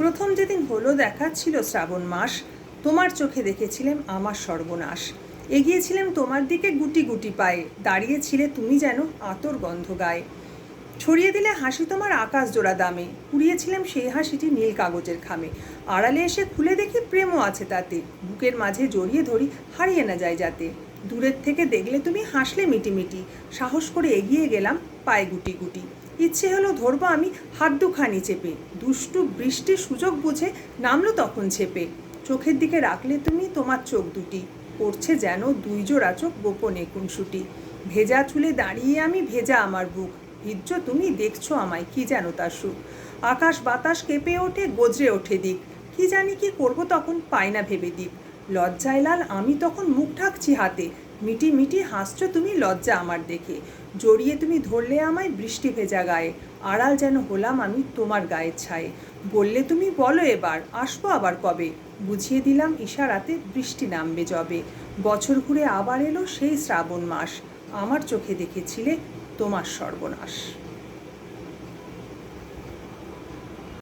প্রথম যেদিন হলো দেখা ছিল শ্রাবণ মাস, তোমার চোখে দেখেছিলাম আমার সর্বনাশ। এগিয়েছিলাম তোমার দিকে গুটি গুটি পায়ে, দাঁড়িয়েছিলে তুমি যেন আতর গন্ধ গায়ে। ছড়িয়ে দিলে হাসি তোমার আকাশ জোড়া দামে কুড়িয়েছিলাম সেই হাসিটি নীল কাগজের খামে। আড়ালে এসে খুলে দেখি প্রেমও আছে তাতে, বুকের মাঝে জড়িয়ে ধরি হারিয়ে না যায় যাতে। দূরের থেকে দেখলে তুমি হাসলে মিটিমিটি, সাহস করে এগিয়ে গেলাম পায়ে গুটি গুটি। ইচ্ছে হলো ধরবো আমি হাত দুখানি চেপে। দুষ্টু বৃষ্টির সুযোগ বুঝে নামলো তখন ছেপে। চোখের দিকে রাখলে তুমি, তোমার চোখ দুটি। পড়ছে যেন দুই জোড়া চোখ, গোপনে কুনসুটি। ভেজা চুলে দাঁড়িয়ে আমি ভেজা আমার বুক। ভিজ্জ তুমি দেখছ আমায়, কি যেন তার সুখ। আকাশ বাতাস কেঁপে ওঠে, গজরে ওঠে দিক। কি জানি কি করব তখন, পায় না ভেবে দিক লজ্জায় লাল, আমি তখন মুখ ঢাকছি হাতে। মিটি মিটি হাসছো তুমি লজ্জা আমার দেখে। জড়িয়ে তুমি ধরলে আমায় বৃষ্টি ভেজা গায়ে। আড়াল যেন হলাম আমি তোমার গায়ের ছায়ে। বললে তুমি বলো এবার, আসব আবার কবে? বুঝিয়ে দিলাম ইশারাতে বৃষ্টি নামবে জবে বছর ঘুরে আবার এলো সেই শ্রাবণ মাস। আমার চোখে দেখেছিলে তোমার সর্বনাশ।